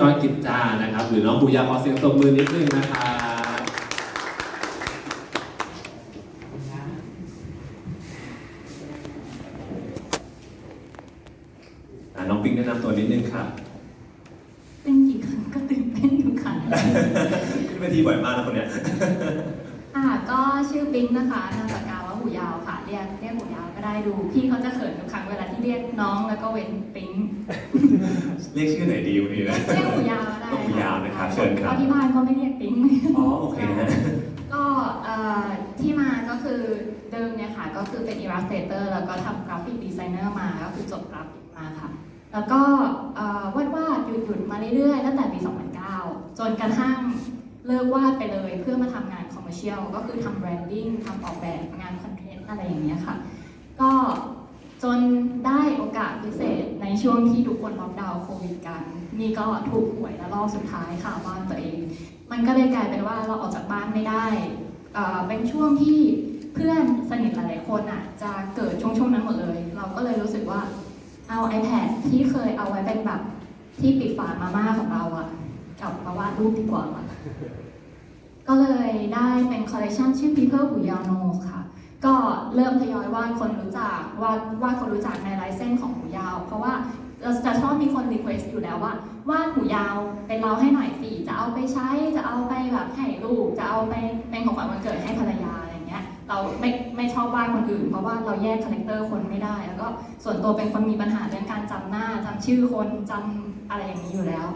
จอยกิจจานะครับ หรือน้องปูยาขอเสียงตบมือนิดนึงนะครับอะน้องปิ๊งแนะนำตัวนิดนึงครับเป็นกี่ครั้งก็ตื่นเต้นทุกครั้ง ขึ้นเวทีบ่อยมากนะคนเนี้ยค่ะก็ชื่อปิ๊งนะคะนามปากกาว่าหูยาวค่ะ เรียกเรียกหูยาวก็ได้ดู พี่เขาจะเขินทุกครั้งเวลาที่เรียกน้องแล้วก็เว้นปิ๊ง เรียกชื่อไหนดีวันนี้นะเรียกหูยาวก็ได้ก็หูยาวนะครับเชิญครับพราะที่บ้านก็ไม่เรียกปิ๊ง อ๋อโอเคฮะ ก็เอ่อที่มาก็คือเดิมเนี่ยค่ะก็คือเป็น Illustrator แล้วก็ทำกราฟิกดีไซเนอร์มาก็คือจบกราฟิกมาค่ะ แล้วก็เอ่อวาดวาดหยุดหยุดๆมาเรื่อยๆตั้งแต่ปี 2009 จนกระทั่งเลิกวาดไปเลยเพื่อมาทำงานคอมเมอร์เชียลก็คือทำแบรนดิ้งทำออกแบบงานคอนเทนต์อะไรอย่างเงี้ยค่ะ ก็ จนได้โอกาสพิเศษในช่วงที่ทุกคนล็อกดาวน์โควิดกัน นี่ก็ถูกหวยและรอบสุดท้ายค่ะบ้านตัวเอง มันก็เลยกลายเป็นว่าเราออกจากบ้านไม่ได้เป็นช่วงที่เพื่อนสนิทหลายๆคนอะจะเกิดช่วงช่วงนั้นหมดเลย เราก็เลยรู้สึกว่าเอา iPad ที่เคยเอาไว้เป็นแบบที่ปิดฝามาม่าของเราอะกลับมาวาดรูปดีกว่า ก็เลยได้เป็นคอลเลคชันชื่อ People หูยาวโนค่ะ เริ่มทยอยวาดคนรู้จักวาดวาดคนรู้จักในลายเส้นของหูยาว เพราะว่าเราจะชอบมีคนรีเควสต์อยู่แล้วว่าวาดหูยาวเป็นเราให้หน่อยสิจะเอาไปใช้จะเอาไปแบบให้ลูกจะเอาไปเป็นของขวัญวันเกิดให้ภรรยาอะไรเงี้ยเราไม่ไม่ชอบวาดคนอื่น เพราะว่าเราแยกคาแรคเตอร์คนไม่ได้ แล้วก็ส่วนตัวเป็นคนมีปัญหาเรื่องการจำหน้าจำชื่อคนจำอะไรอย่างนี้อยู่แล้ว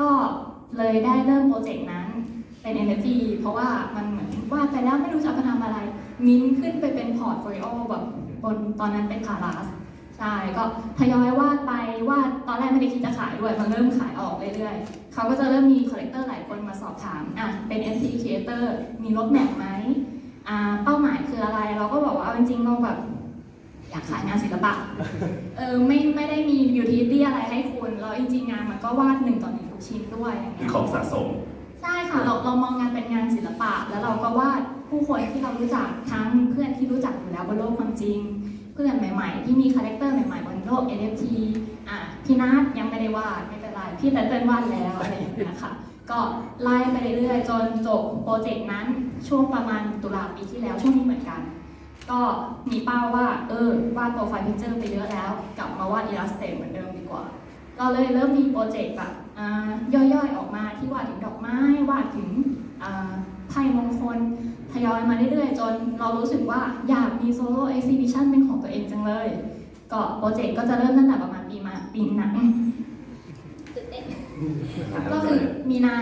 ก็เลยได้เริ่มโปรเจกต์นั้นเป็น NFT เพราะว่ามันเหมือนวาดไปแล้วไม่รู้จะเอาไปทำอะไร มิ้นท์ขึ้นไปเป็นพอร์ตโฟลิโอแบบบนตอนนั้นเป็นคาราสใช่ก็ทยอยวาดไปวาดตอนแรกไม่ได้คิดจะขายด้วยมันเริ่มขายออกเรื่อยๆเขาก็จะเริ่มมีคอลเลกเตอร์หลายคนมาสอบถามอะเป็น NFT creator มีรถแมพไหมอ่าเป้าหมายคืออะไร เราก็บอกว่าเอาจริงๆเราแบบอยากขายงานศิลปะเออไม่ไม่ได้มี utility อะไรให้คุณแล้วจริงๆงานมันก็วาดหนึ่งต่อหนึ่งทุกชิ้นด้วยอย่างคืเงี้อยของสะสมใช่ค่ะเราเรามองงานเป็นงานศิลปะแล้วเราก็วาด ผู้คนที่เรารู้จักทั้งเพื่อนที่รู้จักอยู่แล้วบนโลกความจริง เพื่อนใหม่ๆ ที่มีคาแรคเตอร์ใหม่ๆบนโลก NFT อะพี่นัทยังไม่ได้วาดไม่เป็นไรพี่แต่เต้นวาดแล้วอะไรอย่างเงี้ยค่ะก็ไล่ไปเรื่อยๆจนจบโปรเจกต์นั้นช่วงประมาณตุลาปีที่แล้วช่วงนี้เหมือนกัน ก็มีเป้าว่าเออวาดโปรไฟล์พิเจอร์ไปเยอะแล้ว กลับมาวาดอิลลัสเตเหมือนเดิมดีกว่า ก็เลยเริ่มมีโปรเจกต์แบบอ่าย่อยๆออกมาที่วาดถึงดอกไม้วาดถึงอ่าไพ่มงคล ทยอยมาเรื่อยๆ จนเรารู้สึกว่าอยากมีโซโล่เอ็กซิบิชันเป็นของตัวเองจังเลย ก็โปรเจกต์ก็จะเริ่มตั้งแต่ประมาณปีมาปีหนังตื่นเต้นก็คือมีนา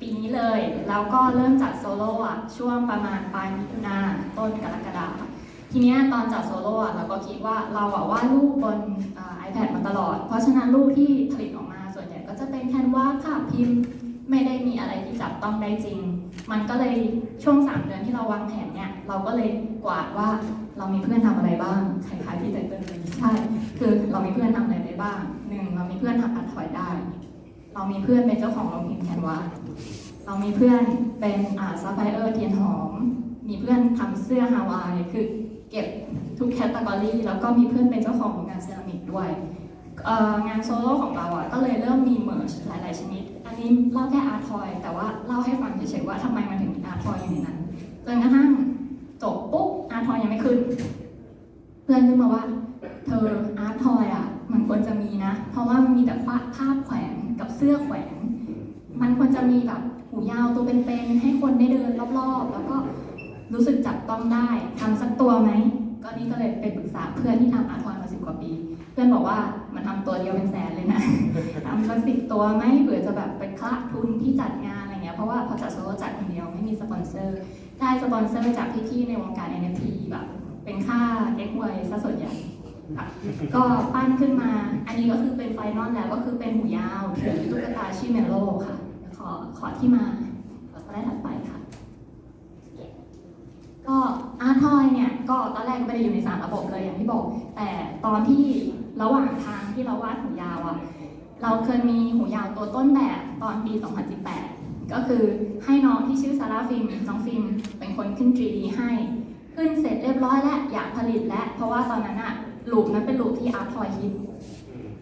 ปีนี้เลย แล้วก็เริ่มจัดโซโล่อะช่วงประมาณปลายมิถุนาต้นกรกฎาคมทีเนี้ยตอนจัดโซโล่อะเราก็คิดว่าเราอะวาดรูปบนอ่า iPad มาตลอด เพราะฉะนั้นรูปที่ผลิตออกมาส่วนใหญ่ก็จะเป็นแคนวาสภาพพิมพ์ ไม่ได้มีอะไรที่จับต้องได้จริง มันก็เลยช่วง 3 เดือนที่เราวางแผนเนี่ย เราก็เลยกวาดว่าเรามีเพื่อนทำอะไรบ้างคล้ายๆที่ไตเติ้ลเลยใช่ คือเรามีเพื่อนทำอะไรได้บ้างหนึ่งเรามีเพื่อนทำอัดถอยได้ เรามีเพื่อนเป็นเจ้าของโรงพิมพ์แคนวาเรามีเพื่อนเป็นอ่าซัพพลายเออร์เทียนหอม มีเพื่อนทำเสื้อฮาวาย คือเก็บทุกแคตตา o r y แล้วก็มีเพื่อนเป็นเจ้าของงานเซรามิกด้วยงานโซโล่ของเราอะก็เลยเริ่มมีเมิร์ชหลาย ๆ ชนิด นนี้เล่าแค่อาร์ทอย แต่ว่าเล่าให้ฟังเฉยๆว่าทำไมมันถึงมีอาร์ทอยอยู่ในนั้นจนกระทั่งจบปุ๊บอาร์ทอยยังไม่ขึ้น เพื่อนขึ้นมาว่า เธออาร์ทอยอะ มันควรจะมีนะ เพราะว่ามันมีแต่ภาพภาพแขวนกับเสื้อแขวน มันควรจะมีแบบหูยาวตัวเป็นๆให้คนได้เดินรอบๆ แล้วก็รู้สึกจับต้องได้ทำสักตัวไหม ก็นี่ก็เลยไปปรึกษาเพื่อนที่ทำอาร์ทอยมาสิบกว่าปี เพื่อนบอกว่ามันทำตัวเดียวเป็นแสนเลยนะทำสักสิบตัวไหมเผื่อจะแบบไปคละทุนที่จัดงานอะไรเงี้ยเพราะว่าพอจัดโซโล่จัดคนเดียวไม่มีสปอนเซอร์ ได้สปอนเซอร์จากพี่ๆในวงการ NFT แบบเป็นค่าเอ็กไวซะส่วนใหญ่ค่ะก็ปั้นขึ้นมา อันนี้ก็คือเป็นไฟนอลแล้วก็คือเป็นหูยาวถือตุ๊กตาชื่อเมโลค่ะ ขอขอที่มาขอสไลด์ถัดไปค่ะ ก็อาร์ทอยเนี่ยก็ตอนแรกไม่ได้อยู่ในสารระบบเลยอย่างที่บอก แต่ตอนที่ระหว่างทางที่เราวาดหูยาวอะเราเคยมีหูยาวตัวต้นแบบตอนปี 2018 ก็คือให้น้องที่ชื่อซาร่าฟิล์มน้องฟิล์มเป็นคนขึ้น 3D ให้ ขึ้นเสร็จเรียบร้อยแล้วอยากผลิตแล้ว เพราะว่าตอนนั้นอะลูปนั้นเป็นลูปที่อาร์ทอยฮิต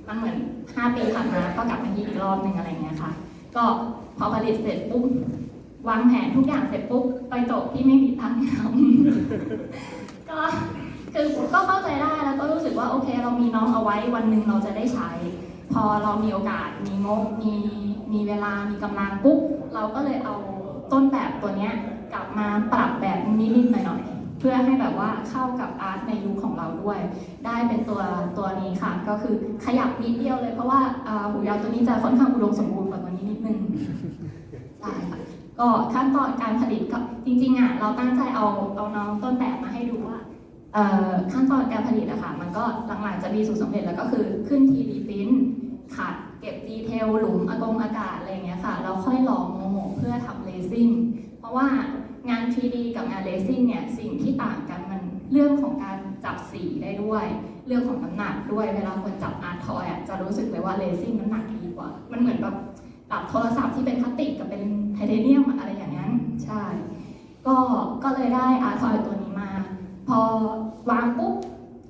มันเหมือน 5 ปีผ่านมาก็กลับมาฮิตอีกรอบหนึ่งอะไรเงี้ยค่ะ ก็พอผลิตเสร็จปุ๊บ วางแผนทุกอย่างเสร็จปุ๊บไปจบที่ไม่มีตังค์ทำก็คือก็เข้าใจได้แล้วก็รู้สึกว่าโอเค เรามีน้องเอาไว้วันหนึ่งเราจะได้ใช้ พอเรามีโอกาสมีงบมีมีเวลามีกำลังปุ๊บเราก็เลยเอาต้นแบบตัวเนี้ยกลับมาปรับแบบนิดๆหน่อยๆเพื่อให้แบบว่าเข้ากับอาร์ตในยุคของเราด้วย ได้เป็นตัวตัวนี้ค่ะ ก็คือขยับนิดเดียวเลยเพราะว่าอ่าหูยาวตัวนี้จะค่อนข้างอุดมสมบูรณ์กว่าตัวนี้นิดนึงใช่ค่ะ ก็ขั้นตอนการผลิตก็จริงๆอะเราตั้งใจเอาเอาน้องต้นแบบมาให้ดูว่าขั้นตอนการผลิตอะค่ะมันก็หลังๆจะมีสูตรสำเร็จแล้วก็คือขึ้นทีดีพิมพ์ขัดเก็บดีเทลหลุมอากงอากาศอะไรเงี้ยค่ะแล้วค่อยหลอมโมโหเพื่อทำเลซิ่งเพราะว่างาน 3D กับงานเลซิ่งเนี่ยสิ่งที่ต่างกันมันเรื่องของการจับสีได้ด้วย เรื่องของน้ำหนักด้วยเวลาคนจับอาร์ทอยอะจะรู้สึกเลยว่าเลซิ่งน้ำหนักดีกว่า จับโทรศัพท์ที่เป็นพลาสติกกับเป็นไทเทเนียมอะไรอย่างนั้น ใช่ ก็ก็เลยได้อาร์ตทอยตัวนี้มา พอวางปุ๊บ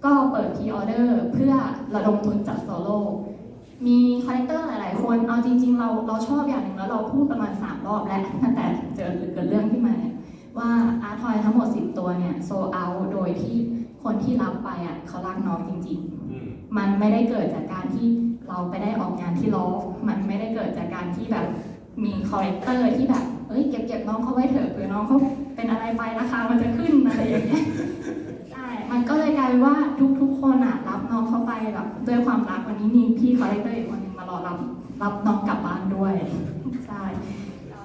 ก็เปิดพรีออเดอร์เพื่อระดมทุนจัดโซโล่มีคาแรคเตอร์หลายๆ คน เอาจริง ๆ เราเราชอบอย่างหนึ่งแล้วเราพูดประมาณ 3 รอบแล้วตั้งแต่เจอเกิดเรื่องขึ้นมาเนี่ยว่าอาร์ทอยทั้งหมด 10 ตัวเนี่ยโซเอาโดยที่คนที่รับไปอะเขารักน้องจริงอืมๆมันไม่ได้เกิดจากการที่ เราไปได้ออกงานที่ลอฟมันไม่ได้เกิดจากการที่แบบมีคาแรคเตอร์ที่แบบเอ้ยเก็บเก็บน้องเขาไว้เถอะเผื่อน้องเขาเป็นอะไรไปราคามันจะขึ้นอะไรอย่างเงี้ยใช่มันก็เลยกลายเป็นว่าทุกๆคนอะรับน้องเข้าไปแบบด้วยความรักวันนี้มีพี่คอลเลกเตอร์อีกคนหนึงมารอรับรับน้องกลับบ้านด้วยใช่ก็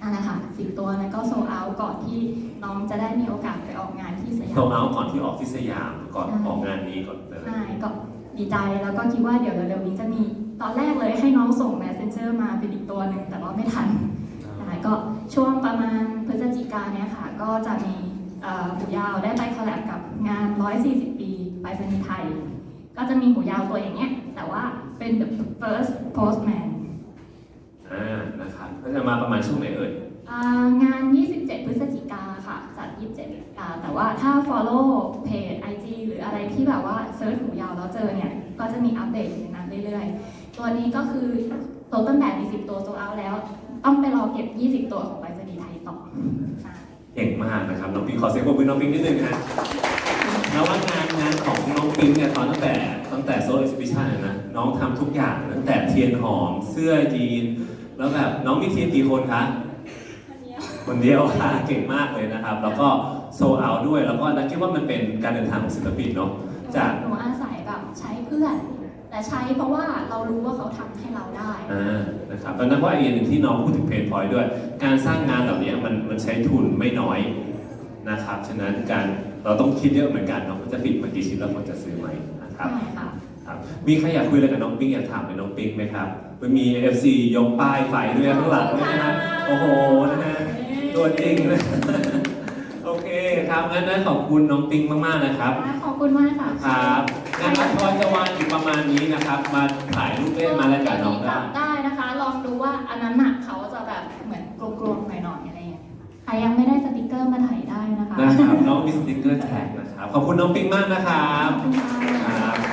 นั่นแหละค่ะสิบตัวนั้นก็โซเอาก่อนที่น้องจะได้มีโอกาสไปออกงานที่สยาโซมเอาก่อนที่ออกที่สยามก่อนออกงานนี้ก่อนเลยใช่ก็ ดีใจแล้วก็คิดว่าเดี๋ยวเร็วๆนี้จะมีตอนแรกเลยให้น้องส่ง messenger มาเป็นอีกตัวหนึ่งแต่ว่าไม่ทันใช่ก็ช่วงประมาณพฤศจิกาเนี่ยค่ะ ก็จะมีเอ่อหูยาวได้ไปคอลแลบกับงาน 140 ปีไปรษณีย์ไทย ก็จะมีหูยาวตัวอย่างเงี้ยแต่ว่าเป็น the first postman อ่านะครับก็จะมาประมาณช่วงไหนเอ่ยอ่างาน 27 พฤศจิกาค่ะ ว่าถ้า follow เพจ IG หรืออะไรที่แบบว่าเซิร์ชหูยาวแล้วเจอเนี่ย ก็จะมีอัปเดตอยู่ในนั้นเรื่อยๆ ตัวนี้ก็คือตัวต้นแบบมี10ตัวโซเอาแล้ว ต้องไปรอเก็บ 20 ตัวของไปรษณีย์ไทยต่อใช่เก่งมากนะครับ น้องปิงขอเสียงปรบมือน้องปิงนิดนึงนะแล้วว่างานงานของน้องปิงเนี่ยตอนตั้งแต่ตั้งแต่โซล e ์ h ิ b ชันนะน้องทำทุกอย่างตั้งแต่เทียนหอมเสื้อยีน แล้วแบบน้องมีทีมกี่คนคะคนเดียวค่ะเก่งมากเลยนะครับ แล้วก็ โซเอาด้วย แล้วก็นักคิดว่ามันเป็นการเดินทางของศิลปินเนาะจากหนูอาศัยแบบใช้เพื่อน แต่ใช้เพราะว่าเรารู้ว่าเขาทำให้เราได้อ่านะครับตอนนั้นว่าไอเดียหนึ่งที่น้องพูดถึงเพนพอยด้วย การสร้างงานเหล่านี้มันมันใช้ทุนไม่น้อยนะครับฉะนั้นการเราต้องคิดเยอะเหมือนกันเนาะว่าจะปิดมากี่ชิ้นแล้วคนจะซื้อไหมนะครับใช่ค่ะครับมีใครอยากคุยอะไรกับน้องปิ๊งอยากถามไปน้องปิ๊งไหมครับมันมี FC ยกป้ายไฟด้วยข้างหลังด้วยนะฮะโอ้โหนะฮะตัวจริงนะโอเค ครับงั้นนะขอบคุณน้องปิงมากๆนะครับ ขอบคุณมากค่ะครับงานอัพทอยจะวางอยู่ประมาณนี้นะครับ มาถ่ายรูปเล่นมาแล้วกันน้องได้จับได้นะคะ ลองดูว่าอันนั้นหนักเขาจะแบบเหมือนกลวงๆหน่อยๆอะไรอย่างเงี้ยใครยังไม่ได้สติกเกอร์มาถ่ายได้นะคะนะครับน้องมีสติ๊กเกอร์แท็กนะครับ ขอบคุณน้องปิงมากนะครับขอบคุณค่ะครับ